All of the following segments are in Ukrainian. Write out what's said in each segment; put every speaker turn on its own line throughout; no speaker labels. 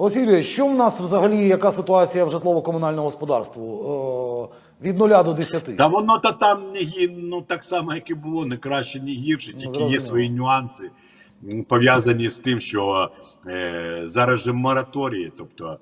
Олексій Юрійович, що в нас взагалі, яка ситуація в житлово-комунальному господарству? Е, від 0 до 10?
Та воно то там не гі- ну так само, як і було, не краще, не гірше, тільки
зрозуміло.
є свої нюанси, пов'язані з тим, що е, зараз же мораторії, тобто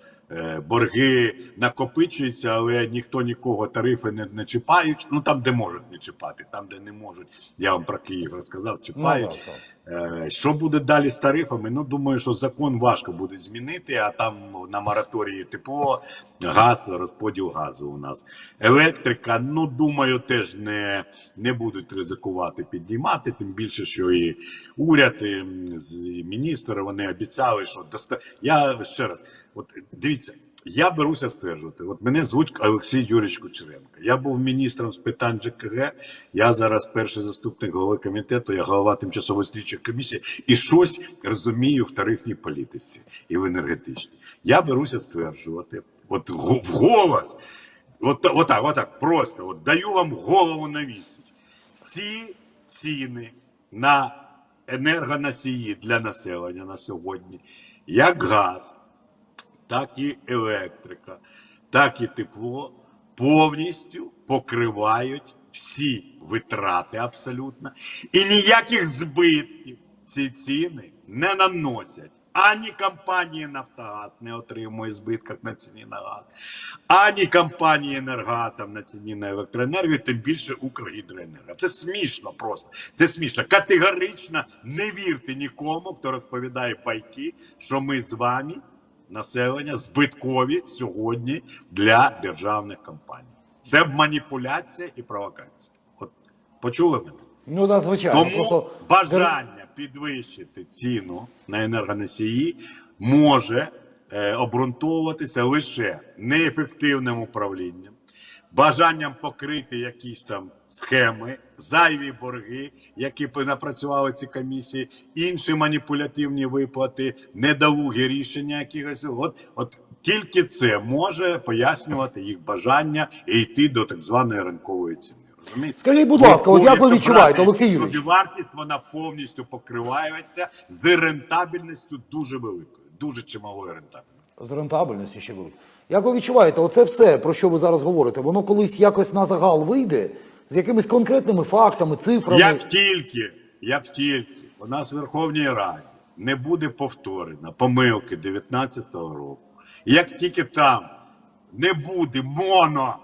борги накопичуються, але ніхто нікого тарифи не, не чіпають. Ну там, де можуть не чіпати, там, де не можуть. Я вам про Київ розказав, чіпають.
Ну, так, так.
Е, Що буде далі з тарифами? Ну думаю, що закон важко буде змінити, а там на мораторії тепло, газ, розподіл газу у нас. Електрика, ну думаю, теж не, не будуть ризикувати піднімати, тим більше, що і уряд, і, м, з- і міністр вони обіцяли, що доста... Я ще раз, от дивіться. Я беруся стверджувати. От мене звуть Олексій Юрійович Кучеренко. Я був міністром з питань ЖКГ. Я зараз перший заступник голови комітету, я голова тимчасової слідчої комісії і щось розумію в тарифній політиці і в енергетичній. Я беруся стверджувати, от в голос, от, отак, отак, просто от даю вам голову на відсіч. Всі ціни на енергоносії для населення на сьогодні, як газ, так і електрика, так і тепло повністю покривають всі витрати абсолютно. І ніяких збитків ці ціни не наносять. Ані компанія Нафтогаз не отримує збитків на ціні на газ, ані компанія Енергатом на ціні на електроенергію, тим більше Укргідроенерго. Це смішно просто. Це смішно. Категорично не вірте нікому, хто розповідає байки, що ми з вами населення збиткові сьогодні для державних компаній. Це маніпуляція і провокація. От почули мене?
Ну, да, звичайно.
Тому
просто...
бажання підвищити ціну на енергоносії може е, обґрунтовуватися лише неефективним управлінням, бажанням покрити якісь там схеми, зайві борги, які б напрацювали ці комісії, інші маніпулятивні виплати, недолугі рішення якихось. От, от тільки це може пояснювати їх бажання і йти до так званої ринкової ціни. Розумієте?
Скажіть, будь ласка, от як ви відчуваєте, Олексій Юрійович?
Собівартість вона повністю покривається з рентабельністю дуже великою, дуже чималою рентабельністю.
З рентабельності ще велика. Як ви відчуваєте, оце все, про що ви зараз говорите, воно колись якось на загал вийде з якимись конкретними фактами, цифрами.
Як тільки, як тільки у нас в Верховній Раді не буде повторена помилки 19-го року, як тільки там не буде моно,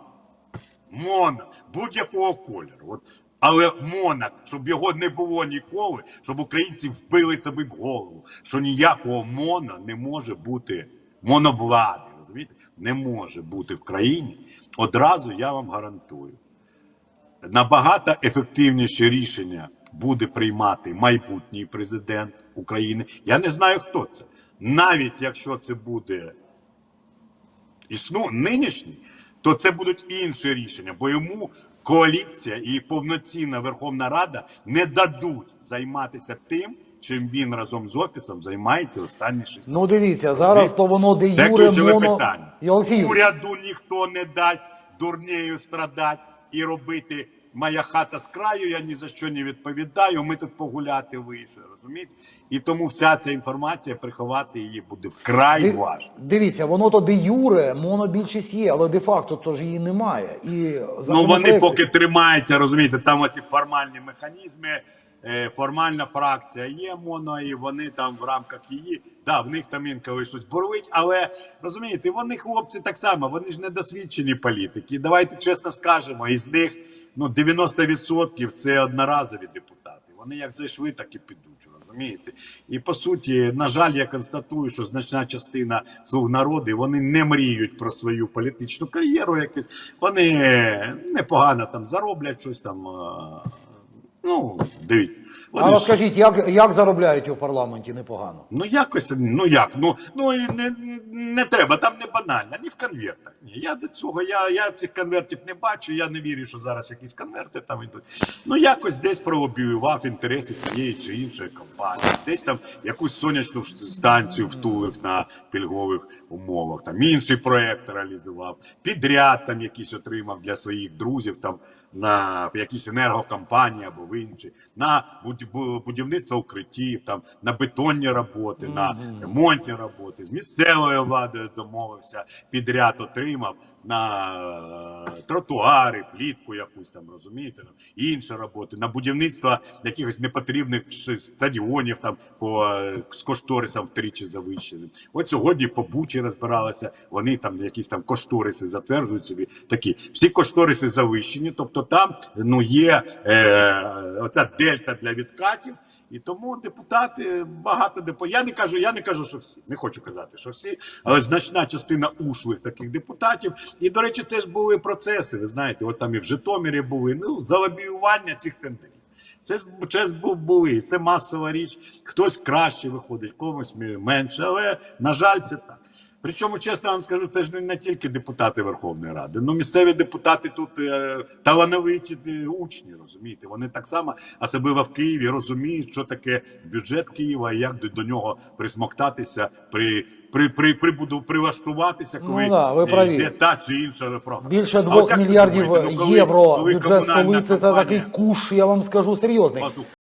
моно будь-якого кольору, от, але моно, щоб його не було ніколи, щоб українці вбили собі в голову, що ніякого моно не може бути моновлади, розумієте? Не може бути в країні. Одразу я вам гарантую набагато ефективніше рішення буде приймати майбутній президент України. Я не знаю, хто це. Навіть якщо це буде існу нинішній, то це будуть інші рішення, бо йому коаліція і повноцінна Верховна Рада не дадуть займатися тим, чим він разом з офісом займається останні шість
Ну дивіться, зараз то воно де
Це
юре
ключове
моно.
питання.
І Олексій Юрійович,
Уряду ніхто не дасть дурнею страдати і робити моя хата з краю, я ні за що не відповідаю. Ми тут погуляти вийшли, розумієте? І тому вся ця інформація приховати її буде вкрай
Див-
важко.
Дивіться, воно то де юре, монобільшість є, але де-факто то ж її немає. І
Ну вони
законопроекти-
поки тримаються, розумієте, там оці формальні механізми. Е, Формальна фракція є моно, і вони там в рамках її. Да, в них там інколи щось боровить, але розумієте, вони хлопці так само, вони ж недосвідчені політики. Давайте чесно скажемо, із них ну 90% це одноразові депутати. Вони як зайшли, так і підуть. Розумієте, і по суті, на жаль, я констатую, що значна частина слуг народу вони не мріють про свою політичну кар'єру. Якусь вони непогано там зароблять щось там. Ну, дивіться,
А
вони ж-
розкажіть, як, як заробляють у парламенті непогано?
Ну якось, ну як? Ну ну і не, не треба, там не банально, ні в конвертах. Ні. Я до цього, я, я цих конвертів не бачу, я не вірю, що зараз якісь конверти там йдуть. Ну якось десь пролобіював інтереси тієї чи іншої компанії, десь там якусь сонячну станцію втулив на пільгових умовах, там інший проект реалізував, підряд там якийсь отримав для своїх друзів там на якісь енергокомпанії або в інші, на буд- бу- будівництво укриттів, там на бетонні роботи, на ремонтні роботи. З місцевою владою домовився, підряд отримав на е, тротуари, плітку якусь там, розумієте, там, інші роботи, на будівництво якихось непотрібних стадіонів там по е, з кошторисам втричі завищеним. От сьогодні по Бучі розбиралися, вони там якісь там кошториси затверджують собі такі. Всі кошториси завищені, тобто там ну є е, оця дельта для відкатів. І тому депутати багато депо. Я не кажу, я не кажу, що всі. Не хочу казати, що всі, але значна частина ушлих таких депутатів. І до речі, це ж були процеси. Ви знаєте, от там і в Житомирі були. Ну залобіювання цих тендерів. Це це ж був були. Це масова річ. Хтось краще виходить, комусь менше. Але на жаль, це так. Причому, чесно вам скажу, це ж не, тільки депутати Верховної Ради. Ну, місцеві депутати тут е, талановиті е, учні, розумієте. Вони так само, особливо в Києві, розуміють, що таке бюджет Києва і як до, до нього присмоктатися при. При, при, прибуду прилаштуватися, коли
Ну да, ви
е, йде та чи інша програма.
Більше двох мільярдів
думаєте, ну, коли-
євро
коли
бюджет столиці це такий куш, я вам скажу серйозний.